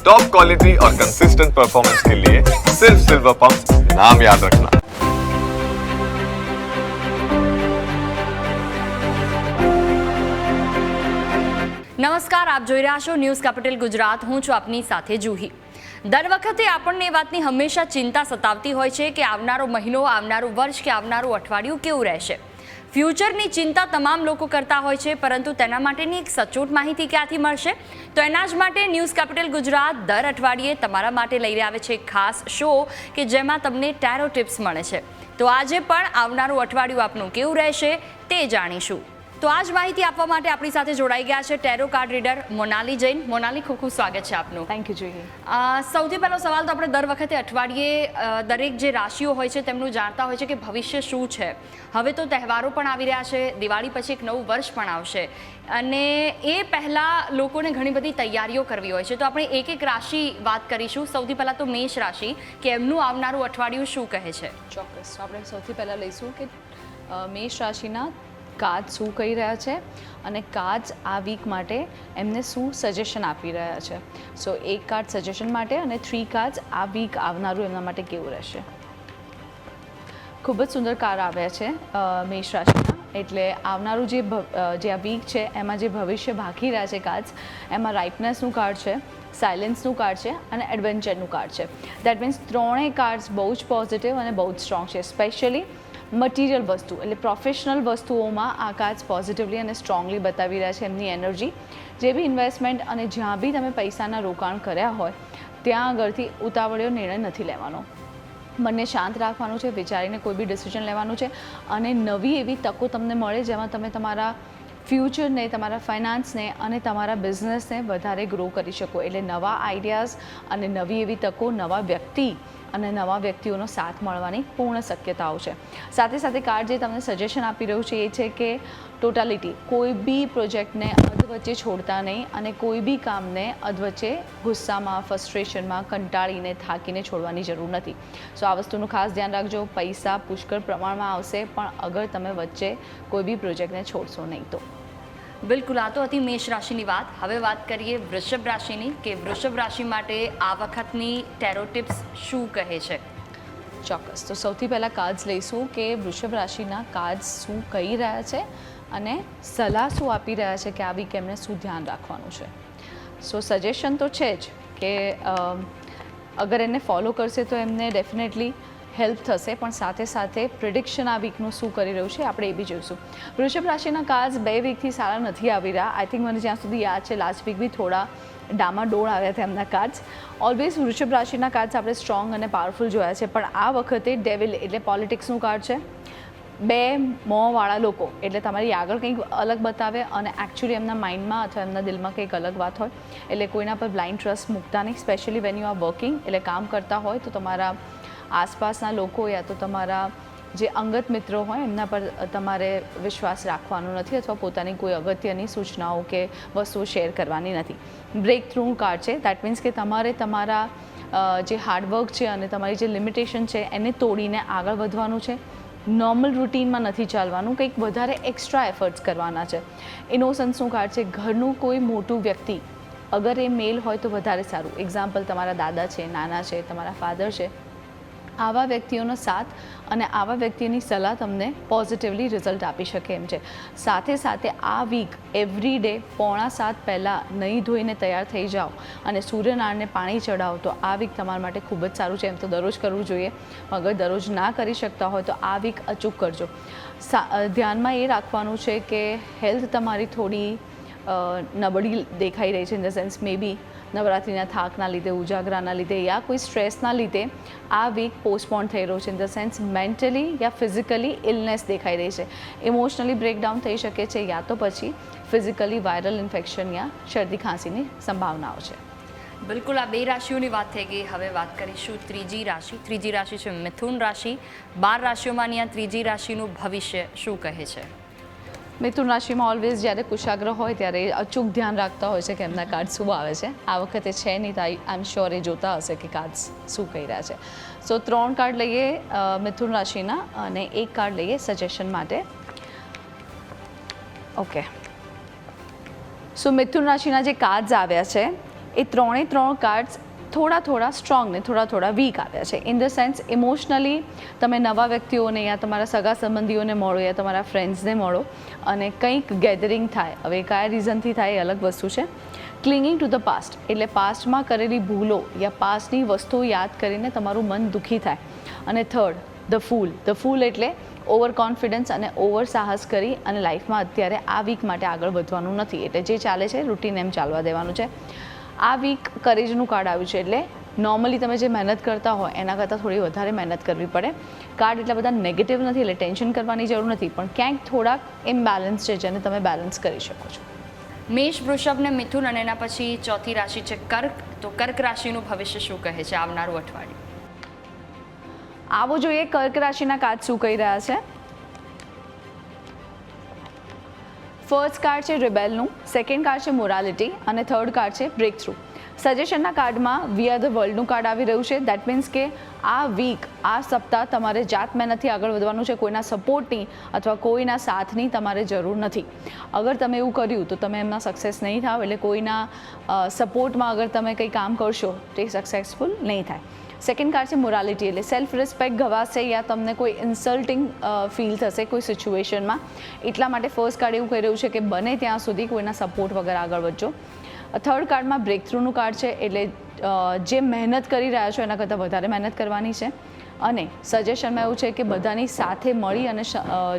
Top quality और consistent performance के लिए सिर्फ सिल्वर पंप नाम याद रखना નમસ્કાર આપ જોઈ રહ્યા છો ન્યૂઝ કેપિટલ ગુજરાત હું છું આપની સાથે જુહી દર વખતે આપણને એ વાતની હંમેશા ચિંતા સતાવતી હોય છે કે આવનારો મહિનો આવનારું વર્ષ કે આવનારું અઠવાડિયું કેવું રહેશે ફ્યુચરની ચિંતા તમામ લોકો કરતા હોય છે, પરંતુ તેના માટેની એક સચોટ માહિતી ક્યાંથી મળશે? તો એના જ માટે ન્યૂઝ કેપિટલ ગુજરાત દર અઠવાડિયે તમારા માટે લઈને આવે છે ખાસ શો કે જેમાં તમને ટેરો ટિપ્સ મળે છે. તો આજે પણ આવનારું અઠવાડિયું આપનું કેવું રહેશે તે જાણીશું. તો આ જ માહિતી આપવા માટે આપણી સાથે જોડાઈ ગયા છે tarot card reader Monali Jain. Monali ખૂબ ખૂબ સ્વાગત છે આપનું. થેન્ક યુ જોઈ સૌથી પહેલો સવાલ તો આપણે દર વખતે અઠવાડિયે દરેક જે રાશિઓ હોય છે તેમનું જાણતા હોય છે કે ભવિષ્ય શું છે. હવે તો તહેવારો પણ આવી રહ્યા છે દિવાળી પછી એક નવું વર્ષ પણ આવશે. અને એ પહેલાં લોકોને ઘણી બધી તૈયારીઓ કરવી હોય છે. તો આપણે એક એક રાશિ વાત કરીશું. સૌથી પહેલાં તો મેષ રાશિ કે એમનું આવનારું અઠવાડિયું શું કહે છે? ચોક્કસ. આપણે સૌથી પહેલાં લઈશું કે મેષ રાશિના કાજ શું કહી રહ્યા છે અને કાચ આ વીક માટે એમને શું સજેશન આપી રહ્યા છે? સો એક કાર્ડ સજેશન માટે અને થ્રી કાર્ડ આ વીક આવનારું એમના માટે કેવું રહેશે? ખૂબ જ સુંદર કાર્ડ આવ્યા છે મેષ રાશિના. એટલે આવનારું જે જે આ વીક છે, એમાં જે ભવિષ્ય ભાખી રહ્યા છે કાર્ડ્સ એમાં રાઇટનેસનું કાર્ડ છે સાયલેન્સનું કાર્ડ છે અને એડવેન્ચરનું કાર્ડ છે. દેટ મીન્સ ત્રણેય કાર્ડ્સ બહુ જ પોઝિટિવ અને બહુ જ સ્ટ્રોંગ છે. સ્પેશિયલી મટીરિયલ વસ્તુ, એટલે પ્રોફેશનલ વસ્તુઓમાં આ કાર્ડ્સ પોઝિટિવલી અને સ્ટ્રોંગલી બતાવી રહ્યા છે એમની એનર્જી જે બી ઇન્વેસ્ટમેન્ટ અને જ્યાં બી તમે પૈસાના રોકાણ કર્યા હોય, ત્યાં આગળથી ઉતાવળિયો નિર્ણય નથી લેવાનો. મનને શાંત રાખવાનું છે, વિચારીને કોઈ બી ડિસિઝન લેવાનું છે અને નવી એવી તકો તમને મળે જેમાં તમે તમારા ફ્યુચરને તમારા ફાઇનાન્સને અને તમારા બિઝનેસને વધારે ગ્રો કરી શકો. એટલે નવા આઈડિયાઝ અને નવી એવી તકો, નવા વ્યક્તિ અને નવા વ્યક્તિઓનો સાથ મળવાની પૂર્ણ શક્યતાઓ છે. સાથે સાથે કાર્ડ જે તમને સજેશન આપી રહ્યું છે એ છે કે ટોટાલિટી કોઈ બી પ્રોજેક્ટને અધવચ્ચે છોડતા નહીં અને કોઈ બી કામને અધવચ્ચે ગુસ્સામાં ફ્રસ્ટ્રેશનમાં કંટાળીને, થાકીને છોડવાની જરૂર નથી. સો આ વસ્તુનું ખાસ ધ્યાન રાખજો. પૈસા પુષ્કળ પ્રમાણમાં આવશે, પણ અગર તમે વચ્ચે કોઈ બી પ્રોજેક્ટને છોડશો નહીં તો. બિલકુલ, આ તો હતી મેષ રાશિની વાત. હવે વાત કરીએ વૃષભ રાશિની કે વૃષભ રાશિ માટે આ વખતની ટેરો ટિપ્સ શું કહે છે? ચોક્કસ. તો સૌથી પહેલાં કાર્ડ્સ લઈશું કે વૃષભ રાશિના કાર્ડ્સ શું કહી રહ્યા છે અને સલાહ શું આપી રહ્યા છે કે આ વીક એમને શું ધ્યાન રાખવાનું છે. સો સજેશન તો છે જ કે અગર એને ફોલો કરશે તો એમને ડેફિનેટલી હેલ્પ થશે, પણ સાથે સાથે પ્રિડિક્શન આ વીકનું શું કરી રહ્યું છે, આપણે એ બી જોઈશું. વૃષભ રાશિના કાર્સ બે વીકથી સારા નથી આવી રહ્યા. આઈ થિંક મને જ્યાં સુધી યાદ છે લાસ્ટ વીક બી થોડા ડામાડોળ આવ્યા હતા એમના કાર્ડ્સ ઓલવેઝ વૃષભ રાશિના કાર્ડ્સ આપણે સ્ટ્રોંગ અને પાવરફુલ જોયા છે, પણ આ વખતે ડેવિલ એટલે પોલિટિક્સનું કાર્ડ છે. બે મોંવાળા લોકો, એટલે તમારી આગળ કંઈક અલગ બતાવે અને એકચ્યુઅલી એમના માઇન્ડમાં અથવા એમના દિલમાં કંઈક અલગ વાત હોય. એટલે કોઈના પર બ્લાઇન્ડ ટ્રસ્ટ મૂકતા નહીં specially when you are working એટલે કામ કરતા હોય તો તમારા આસપાસના લોકો યા તો તમારા જે અંગત મિત્રો હોય, એમના પર તમારે વિશ્વાસ રાખવાનો નથી અથવા પોતાની કોઈ અગત્યની સૂચનાઓ કે વસ્તુઓ શેર કરવાની નથી. બ્રેક થ્રુ કાર્ડ છે. દેટ મીન્સ કે તમારે તમારા જે હાર્ડવર્ક છે અને તમારી જે લિમિટેશન છે, એને તોડીને આગળ વધવાનું છે. નોર્મલ રૂટીનમાં નથી ચાલવાનું. કંઈક વધારે એક્સ્ટ્રા એફર્ટ્સ કરવાના છે. ઇનોસન્સનું કાર્ડ છે. ઘરનું કોઈ મોટું વ્યક્તિ, અગર એ મેલ હોય તો વધારે સારું. એક્ઝામ્પલ તમારા દાદા છે, નાના છે, તમારા ફાધર છે. આવા વ્યક્તિઓનો સાથ અને આવા વ્યક્તિની સલાહ તમને પોઝિટિવલી રિઝલ્ટ આપી શકે એમ છે. સાથે સાથે આ વીક એવરી ડે પોણા સાત પહેલાં નહીં ધોઈને તૈયાર થઈ જાઓ અને સૂર્યનારાયણને પાણી ચડાવો તો આ વીક તમારા માટે ખૂબ જ સારું છે. એમ તો દરરોજ કરવું જોઈએ. અગર દરરોજ ના કરી શકતા હોય, તો આ વીક અચૂક કરજો. ધ્યાનમાં એ રાખવાનું છે કે હેલ્થ તમારી થોડી નબળી દેખાઈ રહી છે in the sense may be નવરાત્રિના થાકના લીધે, ઉજાગરાના લીધે યા કોઈ સ્ટ્રેસના લીધે આ વીક પોસ્ટપોન થઈ રહ્યો છે. ઇન ધ સેન્સ મેન્ટલી યા ફિઝિકલી ઇલનેસ દેખાઈ રહી છે. ઇમોશનલી બ્રેકડાઉન થઈ શકે છે યા તો પછી ફિઝિકલી વાયરલ ઇન્ફેક્શન યા શરદી ખાંસીની સંભાવનાઓ છે. બિલકુલ, આ બે રાશિઓની વાત થઈ ગઈ. હવે વાત કરીશું ત્રીજી રાશિ. ત્રીજી રાશિ છે મિથુન રાશિ. બાર રાશિઓમાંની આ ત્રીજી રાશિનું ભવિષ્ય શું કહે છે? મિથુન રાશિમાં ઓલવેઝ જ્યારે કુશાગ્ર હોય ત્યારે અચૂક ધ્યાન રાખતા હોય છે કે એમના કાર્ડ શું આવે છે. આ વખતે છે નહીં તો આઈ એમ શ્યોર એ જોતા હશે કે કાર્ડ શું કહી રહ્યા છે. સો ત્રણ કાર્ડ લઈએ મિથુન રાશિના અને એક કાર્ડ લઈએ સજેશન માટે. ઓકે સો મિથુન રાશિના જે કાર્ડ્સ આવ્યા છે, એ ત્રણે ત્રણ કાર્ડ્સ થોડા થોડા સ્ટ્રોંગ ને થોડા થોડા વીક આવ્યા છે. ઇન ધ સેન્સ ઇમોશનલી તમે નવા વ્યક્તિઓને યા તમારા સગા સંબંધીઓને મળો યા તમારા ફ્રેન્ડ્સને મળો અને કંઈક ગેધરિંગ થાય. હવે કયા રીઝનથી થાય એ અલગ વસ્તુ છે. ક્લિંગિંગ ટુ ધ પાસ્ટ એટલે પાસ્ટમાં કરેલી ભૂલો યા પાસ્ટની વસ્તુઓ યાદ કરીને તમારું મન દુઃખી થાય. અને third the fool the fool એટલે ઓવર કોન્ફિડન્સ અને ઓવર સાહસ કરી અને લાઈફમાં અત્યારે આ વીક માટે આગળ વધવાનું નથી. એટલે જે ચાલે છે રૂટીન એમ ચાલવા દેવાનું છે. આ વીક કરેજનું કાર્ડ આવ્યું છે એટલે નોર્મલી તમે જે મહેનત કરતા હોય એના કરતાં થોડી વધારે મહેનત કરવી પડે. કાર્ડ એટલા બધા નેગેટિવ નથી એટલે ટેન્શન કરવાની જરૂર નથી પણ ક્યાંક થોડાક ઇમ્બેલેન્સ છે જેને તમે બેલેન્સ કરી શકો છો. મેષ વૃષભ ને મિથુન અને એના પછી ચોથી રાશિ છે કર્ક. તો કર્ક રાશિનું ભવિષ્ય શું કહે છે આવનારું અઠવાડિયું? આવો જોઈએ કર્ક રાશિના કાર્ડ શું કહી રહ્યા છે. ફર્સ્ટ કાર્ડ છે રિબેલનું સેકન્ડ કાર્ડ છે મોરાલિટી અને થર્ડ કાર્ડ છે બ્રેક થ્રુ સજેશનના કાર્ડમાં વી આર ધ વર્લ્ડનું કાર્ડ આવી રહ્યું છે. દેટ મીન્સ કે આ વીક આ સપ્તાહ તમારે જાત મહેનતથી આગળ વધવાનું છે. કોઈના સપોર્ટની અથવા કોઈના સાથની તમારે જરૂર નથી. અગર તમે એવું કર્યું તો તમે એમના સક્સેસ નહીં થાવ. એટલે કોઈના સપોર્ટમાં અગર તમે કંઈ કામ કરશો તો એ સક્સેસફુલ નહીં થાય. સેકન્ડ કાર્ડ છે મોરાલિટી એટલે સેલ્ફ રિસ્પેક્ટ ગવાશે યા તમને કોઈ ઇન્સલ્ટિંગ ફીલ થશે કોઈ સિચ્યુએશનમાં એટલા માટે ફર્સ્ટ કાર્ડ એવું કહી રહ્યું છે કે બને ત્યાં સુધી કોઈના સપોર્ટ વગર આગળ વધજો. થર્ડ કાર્ડમાં બ્રેક થ્રુનું કાર્ડ છે એટલે જે મહેનત કરી રહ્યા છો એના કરતાં વધારે મહેનત કરવાની છે. અને સજેશનમાં એવું છે કે બધાની સાથે મળી અને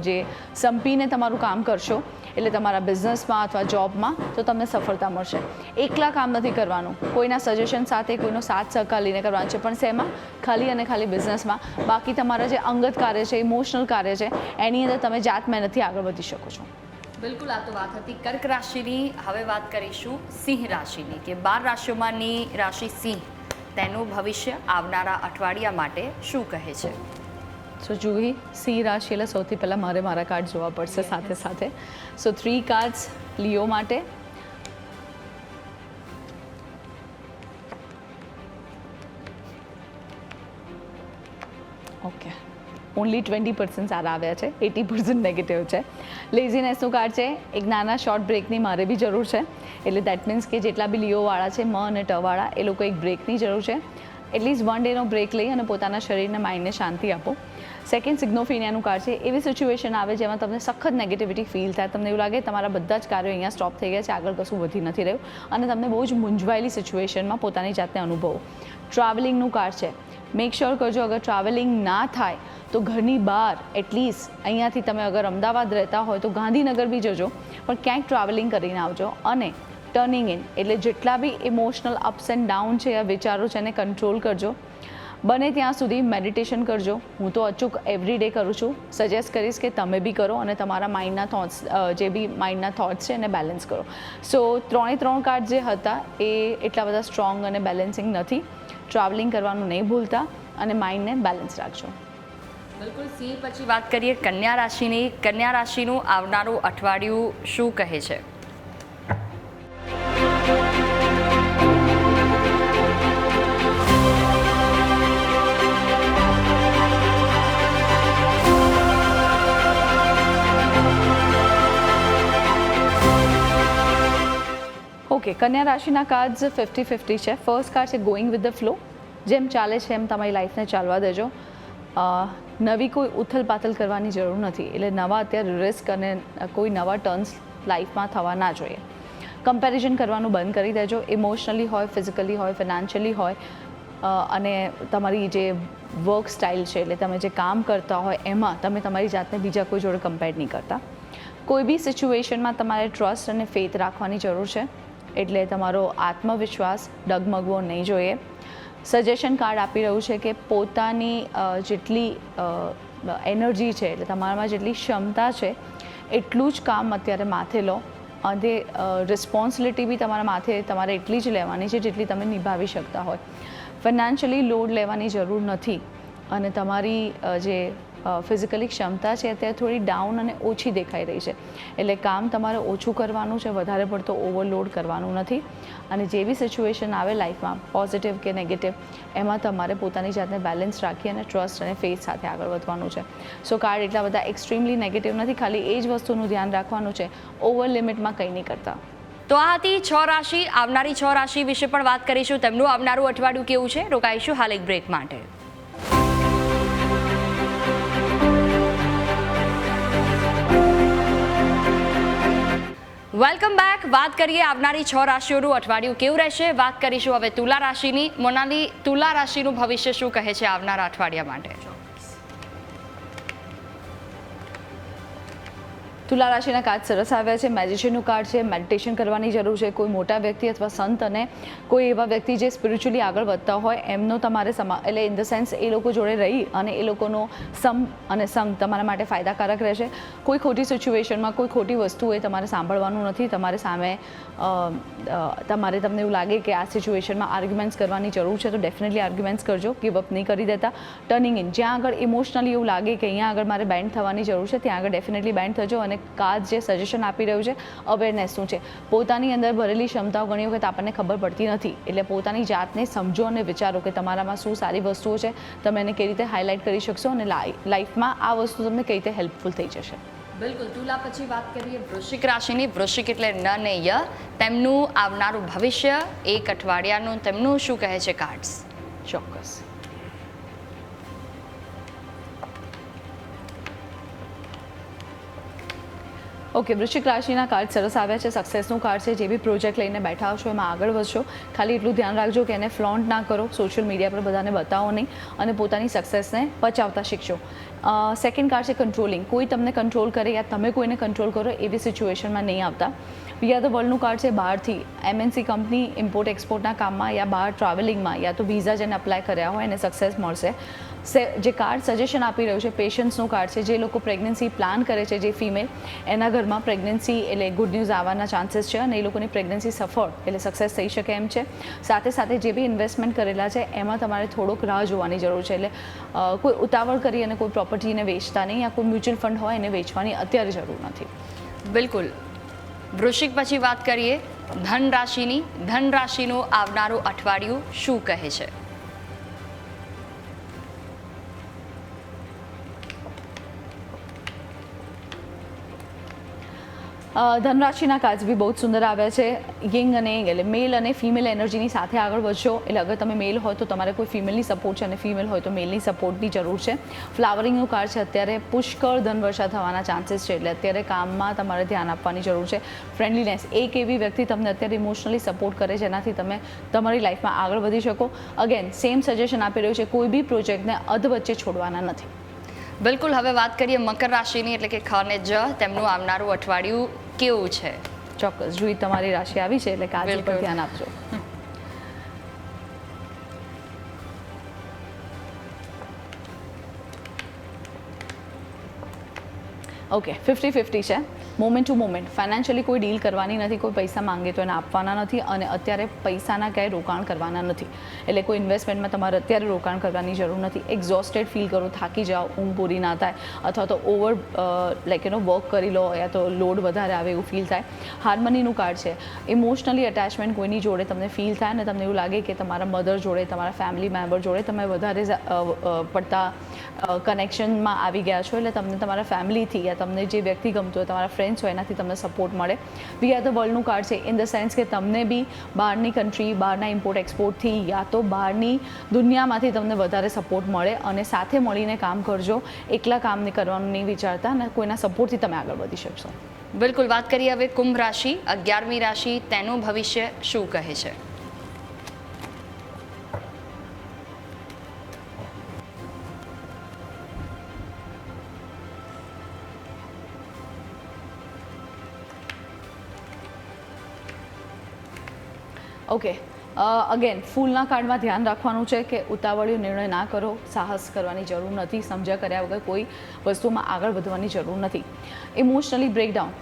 જે સંપીને તમારું કામ કરશો એટલે તમારા બિઝનેસમાં અથવા જોબમાં તો તમને સફળતા મળશે. એકલા કામ નથી કરવાનું. કોઈના સજેશન સાથે, કોઈનો સાથ સહકાર લઈને કરવાનું છે. પણ શેમાં? ખાલી અને ખાલી બિઝનેસમાં બાકી તમારા જે અંગત કાર્ય છે ઇમોશનલ કાર્ય છે, એની અંદર તમે જાત મહેનતથી આગળ વધી શકો છો. બિલકુલ, આ તો વાત હતી કર્ક રાશિની. હવે વાત કરીશું સિંહ રાશિની કે બાર રાશિઓમાંની રાશિ સિંહ તેનું ભવિષ્ય આવનારા અઠવાડિયા માટે શું કહે છે? સો જુહી સિંહ રાશિ એટલે સૌથી પહેલાં મારે મારા કાર્ડ જોવા પડશે સાથે સાથે. સો થ્રી કાર્ડ્સ લિયો માટે. ઓકે ઓનલી ટ્વેન્ટી પર્સન્ટ સારા આવ્યા છે. એટી પર્સન્ટ નેગેટિવ છે. લેઝીનેસનું કાર્ડ છે. એક નાના શોર્ટ બ્રેકની મારે બી જરૂર છે. એટલે દેટ મીન્સ કે જેટલા બી લિયોવાળા છે મ અને ટવાળા એ લોકો એક બ્રેકની જરૂર છે. એટલીસ્ટ વન ડેનો બ્રેક લઈ અને પોતાના શરીરને માઇન્ડને શાંતિ આપો. સેકન્ડ સિગ્નોફિનિયાનું કાર્ડ છે. એવી સિચ્યુએશન આવે જેમાં તમને સખત નેગેટિવિટી ફીલ થાય. તમને એવું લાગે તમારા બધા જ કાર્યો અહીંયા સ્ટોપ થઈ ગયા છે. આગળ કશું વધી નથી રહ્યું. અને તમને બહુ જ મૂંઝવાયેલી સિચ્યુએશનમાં પોતાની જાતને અનુભવો. ટ્રાવેલિંગનું કાર્ડ છે. મેક શ્યોર કરજો, અગર ટ્રાવેલિંગ ના થાય, તો ઘરની બહાર એટલીસ્ટ અહીંયાથી તમે અગર અમદાવાદ રહેતા હોય તો ગાંધીનગર બી જજો. પણ ક્યાંક ટ્રાવેલિંગ કરીને આવજો. અને ટર્નિંગ ઇન એટલે જેટલા બી ઇમોશનલ અપ્સ એન્ડ ડાઉન છે યા વિચારો છે એને કંટ્રોલ કરજો. બને ત્યાં સુધી મેડિટેશન કરજો. હું તો અચૂક એવરી ડે કરું છું. સજેસ્ટ કરીશ કે તમે બી કરો અને તમારા માઇન્ડના થોટ્સ જે બી માઇન્ડના થોટ્સ છે એને બેલેન્સ કરો. સો ત્રણે ત્રણ કાર્ડ જે હતા એ એટલા બધા સ્ટ્રોંગ અને બેલેન્સિંગ નથી. ટ્રાવેલિંગ કરવાનું નહીં ભૂલતા અને માઇન્ડને બેલેન્સ રાખજો. બિલકુલ સિંહ પછી વાત કરીએ કન્યા રાશિની. કન્યા રાશિનું આવનારું અઠવાડિયું શું કહે છે? કન્યા રાશિના કાર્ડ્સ ફિફ્ટી ફિફ્ટી છે. ફર્સ્ટ કાર્ડ છે ગોઈંગ વિથ ધ ફ્લો જેમ ચાલે છે, એમ તમારી લાઈફને ચાલવા દેજો. નવી કોઈ ઉથલ પાથલ કરવાની જરૂર નથી. એટલે નવા અત્યારે રિસ્ક અને કોઈ નવા ટર્ન્સ લાઈફમાં થવા ના જોઈએ. કમ્પેરિઝન કરવાનું બંધ કરી દેજો. ઇમોશનલી હોય ફિઝિકલી હોય ફિનાન્શિયલી હોય અને તમારી જે વર્ક સ્ટાઇલ છે, એટલે તમે જે કામ કરતા હોય, એમાં તમે તમારી જાતને બીજા કોઈ જોડે કમ્પેર નહીં કરતા. કોઈ બી સિચ્યુએશનમાં તમારે ટ્રસ્ટ અને ફેથ રાખવાની જરૂર છે. એટલે તમારો આત્મવિશ્વાસ ડગમગવો નહીં જોઈએ. સજેશન કાર્ડ આપી રહ્યું છે કે પોતાની જેટલી એનર્જી છે, એટલે તમારામાં જેટલી ક્ષમતા છે, એટલું જ કામ અત્યારે માથે લો. અને રિસ્પોન્સિબિલિટી બી તમારા માથે, તમારે એટલી જ લેવાની છે જેટલી તમે નિભાવી શકતા હોય. ફિનાન્શિયલી લોડ લેવાની જરૂર નથી. અને તમારી જે ફિઝિકલી ક્ષમતા છે, અત્યારે થોડી ડાઉન અને ઓછી દેખાઈ રહી છે. એટલે કામ તમારે ઓછું કરવાનું છે, વધારે પડતો ઓવરલોડ કરવાનું નથી. અને જે બી સિચ્યુએશન આવે લાઈફમાં પોઝિટિવ કે નેગેટિવ એમાં તમારે પોતાની જાતને બેલેન્સ રાખી અને ટ્રસ્ટ અને ફેથ સાથે આગળ વધવાનું છે. સો કાર્ડ એટલા બધા એક્સ્ટ્રીમલી નેગેટિવ નથી, ખાલી એ જ વસ્તુનું ધ્યાન રાખવાનું છે ઓવર લિમિટમાં કંઈ નહીં કરતા. તો આ હતી છ રાશિ, આવનારી છ રાશિ વિશે પણ વાત કરીશું. તેમનું આવનારું અઠવાડિયું કેવું છે? રોકાઈશું હાલ એક બ્રેક માટે. વેલકમ બેક વાત કરીએ આવનારી છ રાશિઓનું. અઠવાડિયું કેવું રહેશે? વાત કરીશું હવે તુલા રાશિની. મોનાલી, તુલા રાશિનું ભવિષ્ય શું કહે છે આવનારા અઠવાડિયા માટે? તુલા રાશિના કાર્ડ સરસ આવ્યા છે, મેજિશિયનનું કાર્ડ છે, મેડિટેશન કરવાની જરૂર છે, કોઈ મોટા વ્યક્તિ અથવા સંત અને કોઈ એવા વ્યક્તિ જે સ્પિરિચ્યુઅલી આગળ વધતા હોય, એમનો તમારે સમા, એટલે ઇન ધ સેન્સ એ લોકો જોડે રહી અને એ લોકોનો સમ અને સંગ તમારા માટે ફાયદાકારક રહેશે. કોઈ ખોટી સિચ્યુએશનમાં કોઈ ખોટી વસ્તુ એ તમારે સાંભળવાનું નથી, તમારે સામે તમારે તમને એવું લાગે કે આ સિચ્યુએશનમાં આર્ગ્યુમેન્ટ્સ કરવાની જરૂર છે, તો ડેફિનેટલી આર્ગ્યુમેન્ટ્સ કરજો ગીવ અપ નહીં કરી દેતા. ટર્નિંગ ઇન જ્યાં આગળ ઇમોશનલી એવું લાગે કે અહીંયા આગળ મારે બેન્ડ થવાની જરૂર છે, ત્યાં આગળ ડેફિનેટલી બેન્ડ થજો અને કાર્ડ જે સજેશન આપી રહ્યું છે અવેરનેસ શું છે? પોતાની અંદર ભરેલી ક્ષમતાઓ ઘણી વખત આપણને ખબર પડતી નથી. એટલે પોતાની જાતને સમજો અને વિચારો કે તમારામાં શું સારી વસ્તુઓ છે તમે એને કઈ રીતે હાઇલાઇટ કરી શકશો અને લાઈફમાં આ વસ્તુ તમને કઈ રીતે હેલ્પફુલ થઈ જશે. બિલકુલ. તુલા પછી વાત કરીએ વૃશ્ચિક રાશિની. વૃશ્ચિક એટલે ન ને ય. તેમનું આવનારું ભવિષ્ય એક અઠવાડિયાનું તેમનું શું કહે છે? કાર્ડ્સ ચોક્કસ. ઓકે વૃશ્ચિક રાશિના કાર્ડ સરસ આવ્યા છે સક્સેસનું કાર્ડ છે, જે બી પ્રોજેક્ટ લઈને બેઠા છો એમાં આગળ વધશો. ખાલી એટલું ધ્યાન રાખજો કે એને ફ્લોન્ટ ના કરો સોશિયલ મીડિયા પર બધાને બતાવો નહીં અને પોતાની સક્સેસને પચાવતા શીખશો સેકન્ડ કાર્ડ છે કંટ્રોલિંગ કોઈ તમને કંટ્રોલ કરે યા તમે કોઈને કંટ્રોલ કરો, એવી સિચ્યુએશનમાં નહીં આવતા. વી ધ વર્લ્ડનું કાર્ડ છે બહારથી. એમએનસી કંપની ઇમ્પોર્ટ એક્સપોર્ટના કામમાં યા બહાર ટ્રાવેલિંગમાં યા તો વિઝા જેને અપ્લાય કર્યા હોય એને સક્સેસ મળશે. જે કાર્ડ સજેશન આપી રહ્યું છે પેશન્ટ્સનું કાર્ડ છે, જે લોકો પ્રેગ્નન્સી પ્લાન કરે છે, જે ફિમેલ એના ઘરમાં પ્રેગ્નન્સી એટલે ગુડ ન્યૂઝ આવવાના ચાન્સીસ છે અને એ લોકોની પ્રેગ્નન્સી સફળ એટલે સક્સેસ થઈ શકે એમ છે. સાથે સાથે જે બી ઇન્વેસ્ટમેન્ટ કરેલા છે, એમાં તમારે થોડોક રાહ જોવાની જરૂર છે. એટલે કોઈ ઉતાવળ કરી અને કોઈ પ્રોપર્ટીને વેચતા નહીં યા કોઈ મ્યુચ્યુઅલ ફંડ હોય એને વેચવાની અત્યારે જરૂર નથી. બિલકુલ. વૃશ્ચિક પછી વાત કરીએ. ધન રાશિની ધન રાશિનું આવનારું અઠવાડિયું શું કહે છે? ધનરાશિના કાર્ડ્સ બી બહુ જ સુંદર આવ્યા છે. યંગ અને એટલે મેલ અને ફિમેલ એનર્જીની સાથે આગળ વધશો. એટલે અગર તમે મેલ હોય તો તમારે કોઈ ફિમેલની સપોર્ટ છે અને ફિમેલ હોય તો મેલની સપોર્ટની જરૂર છે. ફ્લાવરિંગનું કાર્ડ છે. અત્યારે પુષ્કળ ધનવર્ષા થવાના ચાન્સીસ છે. એટલે અત્યારે કામમાં તમારે ધ્યાન આપવાની જરૂર છે. ફ્રેન્ડલીનેસ એક એવી વ્યક્તિ તમને અત્યારે ઇમોશનલી સપોર્ટ કરે જેનાથી તમે તમારી લાઈફમાં આગળ વધી શકો. અગેન સેમ સજેશન આપી રહ્યું છે. કોઈ બી પ્રોજેક્ટને અધ વચ્ચે છોડવાના નથી. બિલકુલ. હવે વાત કરીએ મકર રાશિની, એટલે કે ખ ને જ તેમનું આવનારું અઠવાડિયું કેવું છે? ચોક્કસ. જોઈ તમારી રાશિ આવી છે એટલે કાજે પર ધ્યાન આપજો. ઓકે ફિફ્ટી ફિફ્ટી છે. મોમેન્ટ ટુ મોમેન્ટ ફાઇનાન્શિયલી કોઈ ડીલ કરવાની નથી, કોઈ પૈસા માંગે તો એને આપવાના નથી અને અત્યારે પૈસાના ક્યાંય રોકાણ કરવાના નથી. એટલે કોઈ ઇન્વેસ્ટમેન્ટમાં તમારે અત્યારે રોકાણ કરવાની જરૂર નથી. એક્ઝોસ્ટેડ ફીલ કરો, થાકી જાઓ, ઊંઘ પૂરી ના થાય અથવા તો ઓવર લાઈક એનો વર્ક કરી લો યા તો લોડ વધારે આવે એવું ફીલ થાય. હાર્મનીનું કાર્ડ છે. ઇમોશનલી અટેચમેન્ટ કોઈની જોડે તમને ફીલ થાય અને તમને એવું લાગે કે તમારા મધર જોડે, તમારા ફેમિલી મેમ્બર જોડે તમે વધારે પડતા કનેક્શનમાં આવી ગયા છો એટલે તમને તમારા ફેમિલીથી યા તમને જે વ્યક્તિ ગમતું હોય, તમારા ફ્રેન્ડ્સ હોય એનાથી તમને સપોર્ટ મળે. વી આર ધ વર્લ્ડનું કાર્ડ છે ઇન ધ સેન્સ કે તમને બી બહારની કન્ટ્રી બહારના ઇમ્પોર્ટ એક્સપોર્ટથી યા તો બહારની દુનિયામાંથી તમને વધારે સપોર્ટ મળે અને સાથે મળીને કામ કરજો, એકલા કામ કરવાનું નહીં વિચારતા અને કોઈના સપોર્ટથી તમે આગળ વધી શકશો. બિલકુલ, વાત કરીએ હવે કુંભ રાશિ, અગિયારમી રાશિ, તેનું ભવિષ્ય શું કહે છે? ઓકે અગેન ફૂલના કાર્ડમાં ધ્યાન રાખવાનું છે કે ઉતાવળિયો નિર્ણય ના કરો, સાહસ કરવાની જરૂર નથી, સમજ્યા કર્યા વગર કોઈ વસ્તુમાં આગળ વધવાની જરૂર નથી. ઇમોશનલી બ્રેકડાઉન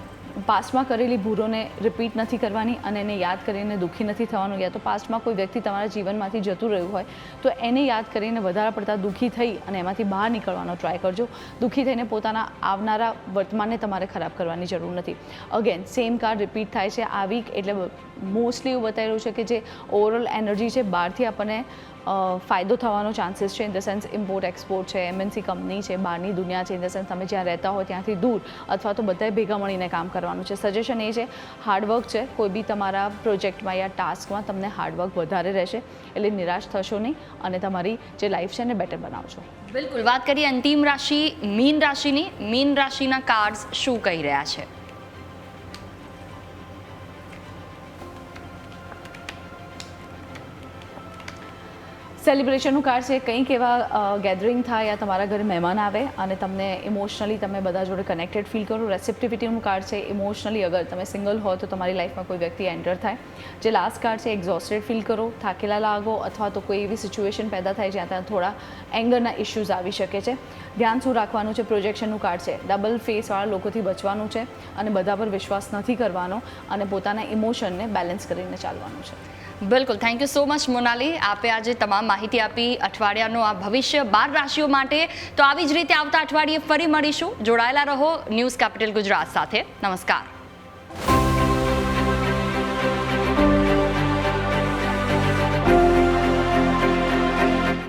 પાસ્ટમાં કરેલી ભૂલોને રિપીટ નથી કરવાની અને એને યાદ કરીને દુઃખી નથી થવાનું યા તો પાસ્ટમાં કોઈ વ્યક્તિ તમારા જીવનમાંથી જતું રહ્યું હોય, તો એને યાદ કરીને વધારે પડતા દુઃખી થઈ અને એમાંથી બહાર નીકળવાનો ટ્રાય કરજો. દુઃખી થઈને પોતાના આવનારા વર્તમાનને તમારે ખરાબ કરવાની જરૂર નથી. અગેન સેમ કાર્ડ રિપીટ થાય છે આ વીક એટલે મોસ્ટલી એવું બતાવી રહ્યું છે કે જે ઓવરઓલ એનર્જી છે, બહારથી આપણને ફાયદો થવાનો ચાન્સીસ છે in the sense import export છે એમએનસી કંપની છે, બહારની દુનિયા છે ઇન ધ સેન્સ તમે જ્યાં રહેતા હોય ત્યાંથી દૂર, અથવા તો બધાએ ભેગા મળીને કામ કરવાનું છે. સજેશન એ છે હાર્ડવર્ક છે, કોઈ બી તમારા પ્રોજેક્ટમાં યા ટાસ્કમાં તમને હાર્ડવર્ક વધારે રહેશે, એટલે નિરાશ થશો નહીં અને તમારી જે લાઈફ છે એને બેટર બનાવશો. બિલકુલ. વાત કરીએ અંતિમ રાશિ, મીન રાશિની. મીન રાશિના કાર્ડ્સ શું કહી રહ્યા છે? સેલિબ્રેશનનું કાર્ડ છે, કંઈક એવા ગેધરિંગ થાય યા તમારા ઘરે મહેમાન આવે અને તમને ઇમોશનલી તમે બધા જોડે કનેક્ટેડ ફીલ કરો. રેસિપ્ટિવિટીનું કાર્ડ છે ઇમોશનલી અગર તમે સિંગલ હો તો તમારી લાઈફમાં કોઈ વ્યક્તિ એન્ટર થાય. જે લાસ્ટ કાર્ડ છે એક્ઝોસ્ટેડ ફીલ કરો, થાકેલા લાગો અથવા તો કોઈ એવી સિચ્યુએશન પેદા થાય જ્યાં ત્યાં થોડા એંગરના ઇશ્યુઝ આવી શકે છે. ધ્યાન શું રાખવાનું છે પ્રોજેક્શનનું કાર્ડ છે. ડબલ ફેસવાળા લોકોથી બચવાનું છે અને બધા પર વિશ્વાસ નથી કરવાનો અને પોતાના ઇમોશનને બેલેન્સ કરીને ચાલવાનું છે. બિલકુલ. Thank you so much Monali આપે આજે તમામ માહિતી આપી. અઠવાડિયાનું આ ભવિષ્ય બાર રાશિઓ માટે. તો આવી જ રીતે આવતા અઠવાડિયે ફરી મળીશું. જોડાયેલા રહો. ન્યૂઝ કેપિટલ ગુજરાત સાથે. નમસ્કાર.